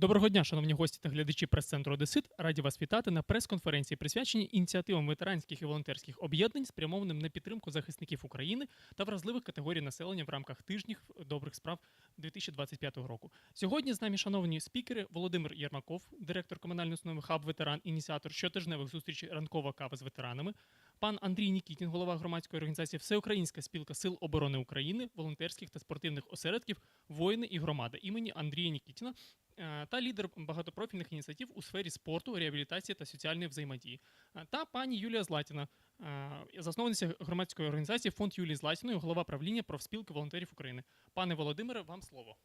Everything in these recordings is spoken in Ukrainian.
Доброго дня, шановні гості та глядачі прес-центру Одесит. Раді вас вітати на прес-конференції, присвяченій ініціативам ветеранських і волонтерських об'єднань, спрямованим на підтримку захисників України та вразливих категорій населення в рамках тижнів добрих справ 2025 року. Сьогодні з нами шановні спікери Володимир Єрмаков, директор комунальної установи Хаб Ветеран, ініціатор щотижневих зустрічей ранкова кава з ветеранами, пан Андрій Нікітін, голова громадської організації Всеукраїнська спілка Сил оборони України, волонтерських та спортивних осередків Воїни і громада імені Андрія Нікітіна та лідер багатопрофільних ініціатив у сфері спорту, реабілітації та соціальної взаємодії. Е, Та пані Юлія Златіна, е, засновниця громадської організації Фонд Юлії Златіної, голова правління профспілки волонтерів України. Пане Володимире, вам слово.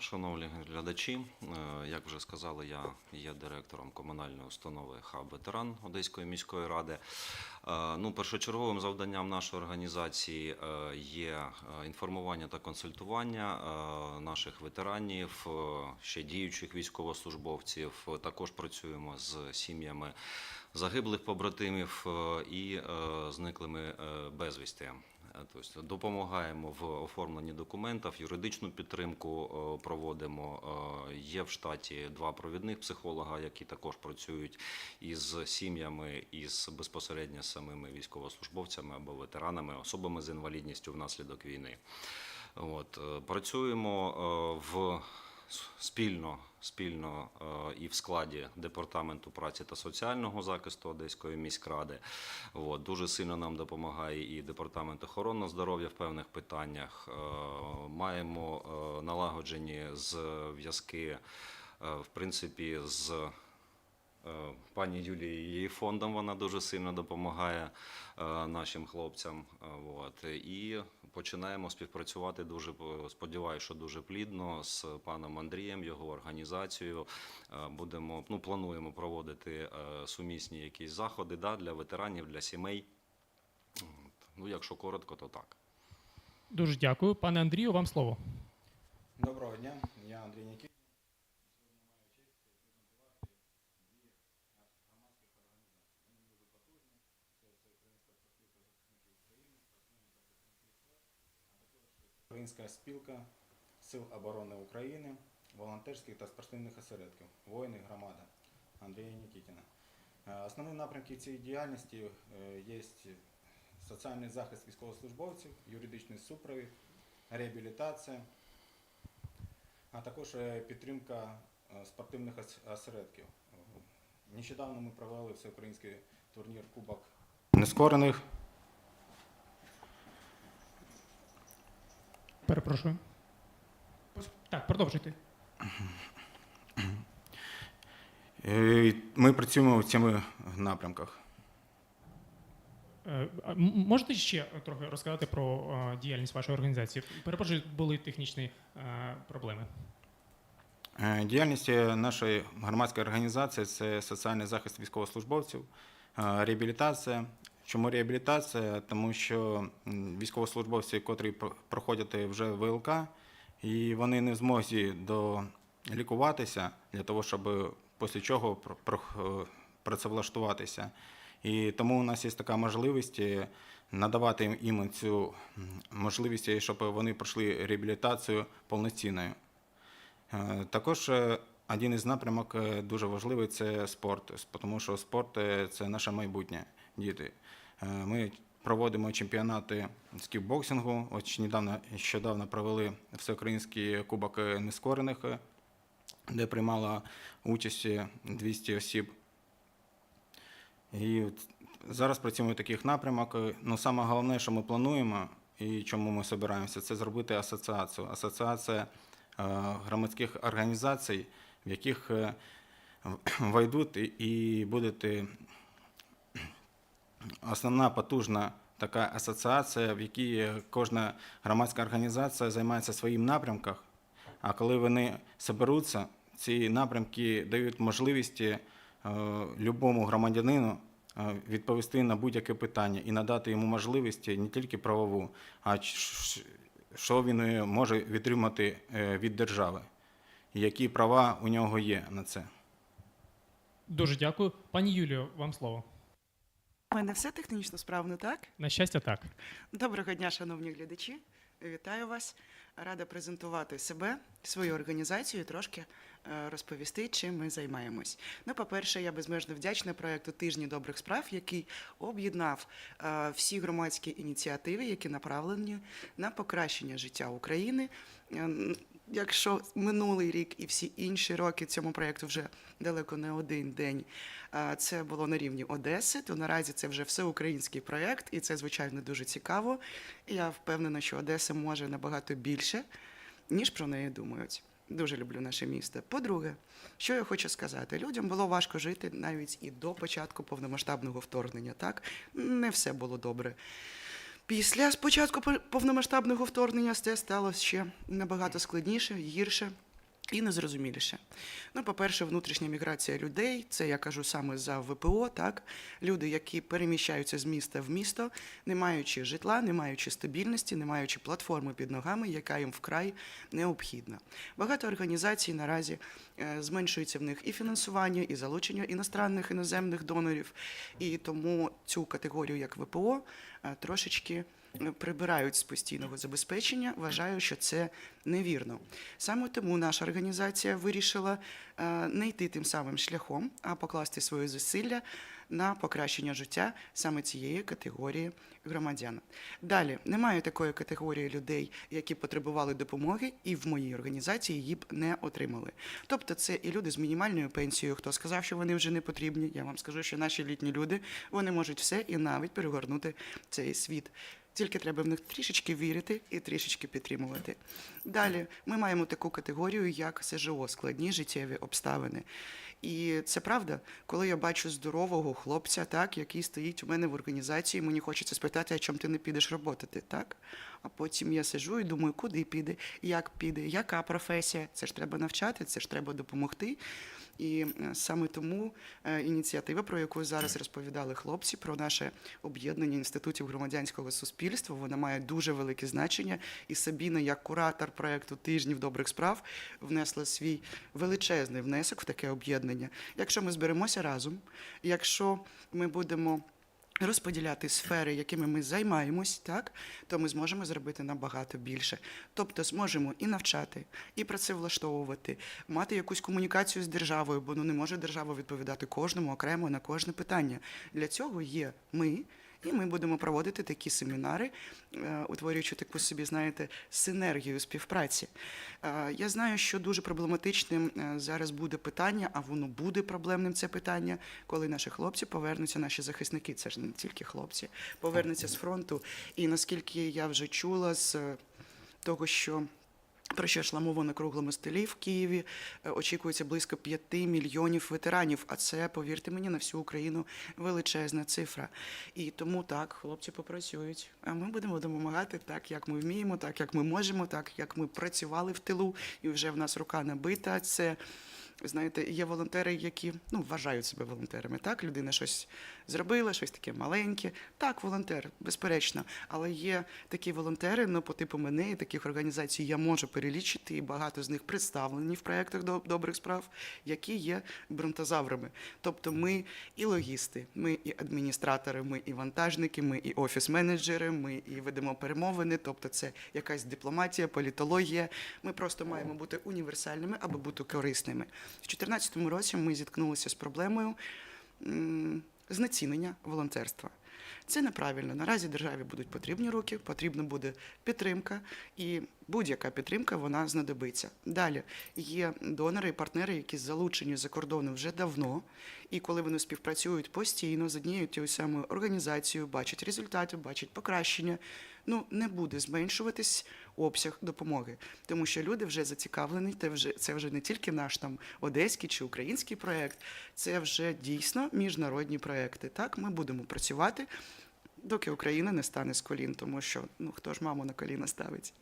Шановні глядачі, е, як вже сказали, я є директором комунальної установи Хаб Ветеран Одеської міської ради. Е, Ну, першочерговим завданням нашої організації е, є інформування та консультування наших ветеранів, ще діючих військовослужбовців. Також працюємо з сім'ями загиблих побратимів і зниклими безвісти. Тобто допомагаємо в оформленні документів, юридичну підтримку е, проводимо. Е, Є в штаті два провідних психолога, які також працюють із сім'ями, із безпосередньо самими військовослужбовцями або ветеранами, особами з інвалідністю внаслідок війни. От, працюємо в спільно, спільно е, і в складі департаменту праці та соціального захисту Одеської міськради. От, дуже сильно нам допомагає і департамент охорони здоров'я в певних питаннях. Е, Маємо е, налагоджені зв'язки, в принципі, з пані Юлією її фондом. Вона дуже сильно допомагає нашим хлопцям. І починаємо співпрацювати дуже е, сподіваюся, що дуже плідно з паном Андрієм, його організацією. Е, Будемо ну плануємо проводити е, сумісні якісь заходи да, для ветеранів, для сімей. Ну, якщо коротко, то так. Дуже дякую. Пане Андрію, вам слово. Доброго дня, я Андрій Нікіт. Українська спілка Сил оборони України, волонтерських та спортивних осередків, воїни громада Андрія Нікітіна. Е, Основні напрямки цієї діяльності е, є соціальний захист військовослужбовців, юридичний супровід, реабілітація, а також е, підтримка спортивних осередків. Нещодавно ми провели всеукраїнський турнір Кубок нескорених. Перепрошую. Так, продовжуйте. Е, Ми працюємо в цьому напрямках. Е, Можете ще трохи розказати про діяльність вашої організації? Перепрошую, були технічні е, проблеми. Діяльність нашої громадської організації це соціальний захист військовослужбовців, реабілітація. Чому реабілітація? Тому що військовослужбовці, котрі проходять вже ВЛК, і вони не в змозі долікуватися для того, щоб після чого е, працевлаштуватися. І тому у нас є така можливість е, надавати їм- цю можливість, щоб вони пройшли реабілітацію повноцінною. Е, Також е, один із напрямок е, дуже важливий це спорт, тому що спорт е, це наше майбутнє, діти. Е, Ми проводимо чемпіонати з кікбоксингу. Ось недавно, щодавно провели всеукраїнський кубок нескорених, е, де приймало участь е, 200 осіб. І зараз працюємо в таких напрямок. Е, Ну, саме головне, що ми плануємо і чому ми збираємося, це зробити асоціацію. Асоціація громадських організацій, в яких войдуть і- е, основна потужна така асоціація, в якій кожна громадська організація займається своїм напрямком. А коли вони зберуться, ці напрямки дають можливість е, любому громадянину е, відповісти на будь-яке питання і надати йому можливість не тільки правову, а що він е, може відтримати від держави, які права у нього є на це. Дуже дякую. Пані Юлію, вам слово. У мене все технічно справно, так? На щастя, так. Доброго дня, шановні глядачі. Вітаю вас. Рада презентувати себе, свою організацію і трошки е, розповісти, чим ми займаємось. Ну, по-перше, я безмежно вдячна проекту Тижні добрих справ, який об'єднав е, всі громадські ініціативи, які направлені на покращення життя України. Якщо минулий рік і всі інші роки цьому проєкту вже далеко не один день, це було на рівні Одеси, то наразі це вже всеукраїнський проєкт, і це звичайно дуже цікаво. Я впевнена, що Одеса може набагато більше, ніж про неї думають. Дуже люблю наше місто. По-друге, що я хочу сказати, людям було важко жити навіть і до початку повномасштабного вторгнення. Так не все було добре. Після спочатку пов- повномасштабного вторгнення це стало ще набагато складніше, гірше і незрозуміліше. Ну, по-перше, внутрішня міграція людей, це я кажу саме за ВПО, так люди, які переміщаються з міста в місто, не маючи житла, не маючи стабільності, не маючи платформи під ногами, яка їм вкрай необхідна. Багато організацій наразі е, зменшується в них і фінансування, і залучення іностранних іноземних донорів, і тому цю категорію як ВПО трошечки е, прибирають з постійного забезпечення. Вважаю, що це невірно. Саме тому наша організація вирішила е, не йти тим самим шляхом, а покласти свої зусилля на покращення життя саме цієї категорії громадян. Далі немає такої категорії людей, які потребували допомоги, і в моїй організації її б не отримали. Тобто, це і люди з мінімальною пенсією. Хто сказав, що вони вже не потрібні? Я вам скажу, що наші літні люди вони можуть все і навіть перегорнути цей світ. Тільки треба в них трішечки вірити і трішечки підтримувати. Далі ми маємо таку категорію, як СЖО, складні життєві обставини. І це правда, коли я бачу здорового хлопця, так, який стоїть у мене в організації, мені хочеться спитати, а чому ти не підеш роботати, так? А потім я сижу і думаю, куди піде, як піде, яка професія. Це ж треба навчати, це ж треба допомогти. І е, саме тому е, ініціатива, про яку зараз розповідали хлопці, про наше об'єднання інститутів громадянського суспільства, вона має дуже велике значення. І Сабіна, як куратор проекту тижнів добрих справ, внесла свій величезний внесок в таке об'єднання. Якщо ми зберемося разом, якщо ми будемо. Розподіляти сфери, якими ми займаємось, так то ми зможемо зробити набагато більше. Тобто зможемо і навчати, і працевлаштовувати, мати якусь комунікацію з державою, бо ну не може держава відповідати кожному окремо на кожне питання. Для цього є ми. І ми будемо проводити такі семінари, е, утворюючи таку собі, знаєте, синергію співпраці. Е, Я знаю, що дуже проблематичним е, зараз буде питання, а воно буде проблемним це питання, коли наші хлопці повернуться, наші захисники, це ж не тільки хлопці, повернуться з фронту. І наскільки я вже чула з того, що про що йшла мова на круглому столі в Києві. Е, Очікується близько 5 мільйонів ветеранів. А це, повірте мені, на всю Україну величезна цифра. І тому так, хлопці попрацюють. А ми будемо допомагати так, як ми вміємо, так як ми можемо, так як ми працювали в тилу, і вже в нас рука набита. Це знаєте, є волонтери, які ну вважають себе волонтерами. Так, людина щось зробила, щось таке маленьке. Так, волонтер, безперечно. Але є такі волонтери, ну по типу мене, і таких організацій я можу перелічити, і багато з них представлені в проєктах «Доб- добрих справ, які є бронтозаврами. Тобто ми і логісти, ми і адміністратори, ми і вантажники, ми і офіс-менеджери, ми і ведемо перемовини. Тобто, це якась дипломатія, політологія. Ми просто маємо бути універсальними, аби бути корисними. В 2014 році ми зіткнулися з проблемою знецінення волонтерства. Це неправильно. Наразі державі будуть потрібні руки, потрібна буде підтримка, і будь-яка підтримка вона знадобиться. Далі є донори і партнери, які залучені за кордону вже давно, і коли вони співпрацюють постійно з однією тією самою організацією, бачать результати, бачать покращення. Ну не буде зменшуватись обсяг допомоги, тому що люди вже зацікавлені. Це вже це вже не тільки наш там одеський чи український проект, це вже дійсно міжнародні проекти. Так, ми будемо працювати. Доки Україна не стане з колін, тому що ну хто ж маму на коліна ставить.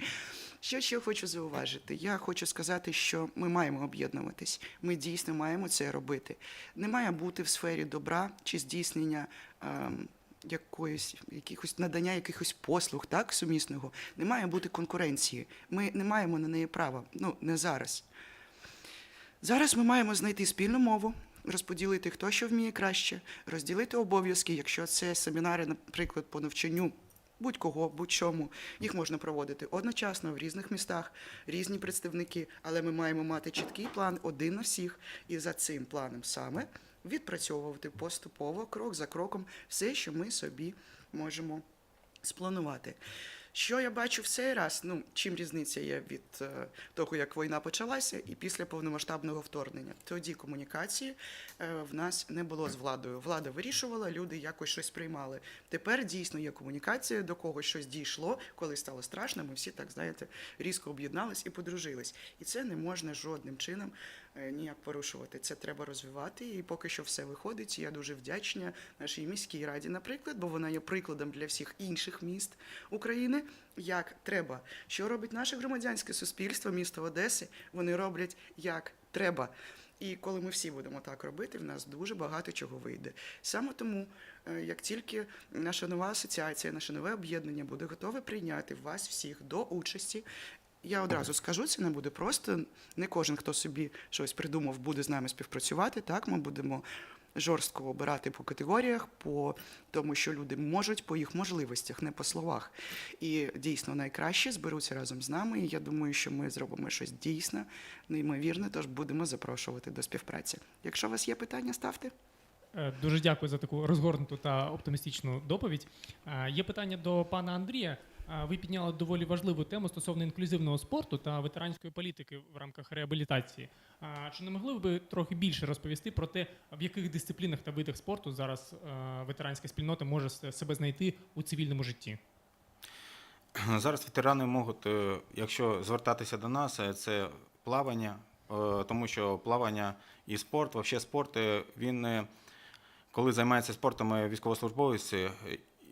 Що ще хочу зауважити? Я хочу сказати, що ми маємо об'єднуватись. Ми дійсно маємо це робити. Не має бути в сфері добра чи здійснення. ем, Якоїсь якихось надання якихось послуг, так сумісного, не має бути конкуренції. Ми не маємо на неї права. Ну не зараз. Зараз ми маємо знайти спільну мову, розподілити, хто що вміє краще, розділити обов'язки, якщо це семінари, наприклад, по навчанню будь-кого, будь-чому. Їх можна проводити одночасно в різних містах, різні представники, але ми маємо мати чіткий план один на всіх, і за цим планом саме відпрацьовувати поступово, крок за кроком, все, що ми собі можемо спланувати. Що я бачу в цей раз? Ну, чим різниця є від е, того, як війна почалася, і після повномасштабного вторгнення? Тоді комунікації е, в нас не було з владою. Влада вирішувала, люди якось щось приймали. Тепер дійсно є комунікація, до когось щось дійшло, коли стало страшно. Ми всі так знаєте різко об'єднались і подружились. І це не можна жодним чином е, ніяк порушувати. Це треба розвивати. І поки що все виходить. Я дуже вдячна нашій міській раді, наприклад, бо вона є прикладом для всіх інших міст України. Як треба, що робить наше громадянське суспільство, місто Одеси, вони роблять як треба. І коли ми всі будемо так робити, в нас дуже багато чого вийде. Саме тому, е, як тільки наша нова асоціація, наше нове об'єднання буде готове прийняти вас всіх до участі. Я одразу скажу, це не буде просто. Не кожен, хто собі щось придумав, буде з нами співпрацювати. Так, ми будемо жорстко обирати по категоріях, по тому, що люди можуть, по їх можливостях, не по словах. І дійсно найкраще зберуться разом з нами. І я думаю, що ми зробимо щось дійсно неймовірне, тож будемо запрошувати до співпраці. Якщо у вас є питання, ставте. Е, Дуже дякую за таку розгорнуту та оптимістичну доповідь. Е, Є питання до пана Андрія. Ви підняли доволі важливу тему стосовно інклюзивного спорту та ветеранської політики в рамках реабілітації. Чи не могли б ви трохи більше розповісти про те, в яких дисциплінах та видах спорту зараз ветеранська спільнота може себе знайти у цивільному житті? Зараз ветерани можуть, е, якщо звертатися до нас, е, це плавання, е, тому що плавання і спорт, взагалі спорт, він, коли займається спортом військовослужбовець, е,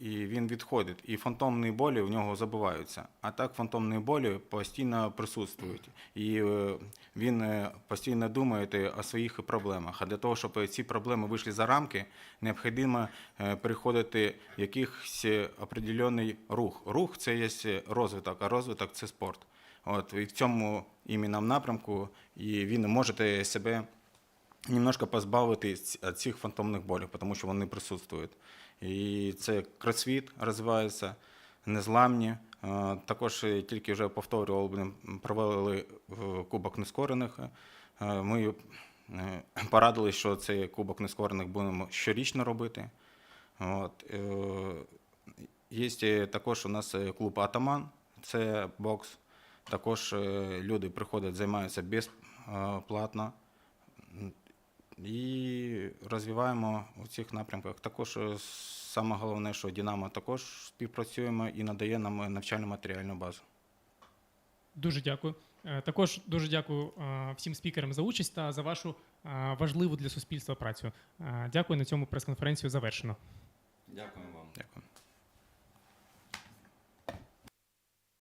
і він відходить, і фантомні болі в нього забуваються. А так фантомні болі постійно присутствують. І е, він е, постійно думає о своїх проблемах. А для того, щоб ці проблеми вийшли за рамки, необхідно е, переходити в якийсь определений рух. Рух це є розвиток, а розвиток це спорт. От і в цьому іменно напрямку, і він може себе немножко позбавити цих фантомних болів, тому що вони присутствують. І це кросфіт розвивається, незламні. Е, Також тільки вже повторював, провели е, Кубок нескорених. Е, Ми порадили, що цей Кубок нескорених будемо щорічно робити. От. Є також у нас клуб Атаман, це бокс. Також люди приходять, займаються безплатно. І розвиваємо у цих напрямках. Також е, саме головне, що Динамо також співпрацюємо і надає нам навчальну матеріальну базу. Дуже дякую. Е, Також дуже дякую е, всім спікерам за участь та за вашу е, важливу для суспільства працю. Е, Дякую. На цьому прес-конференцію завершено. Дякуємо вам. Дякую.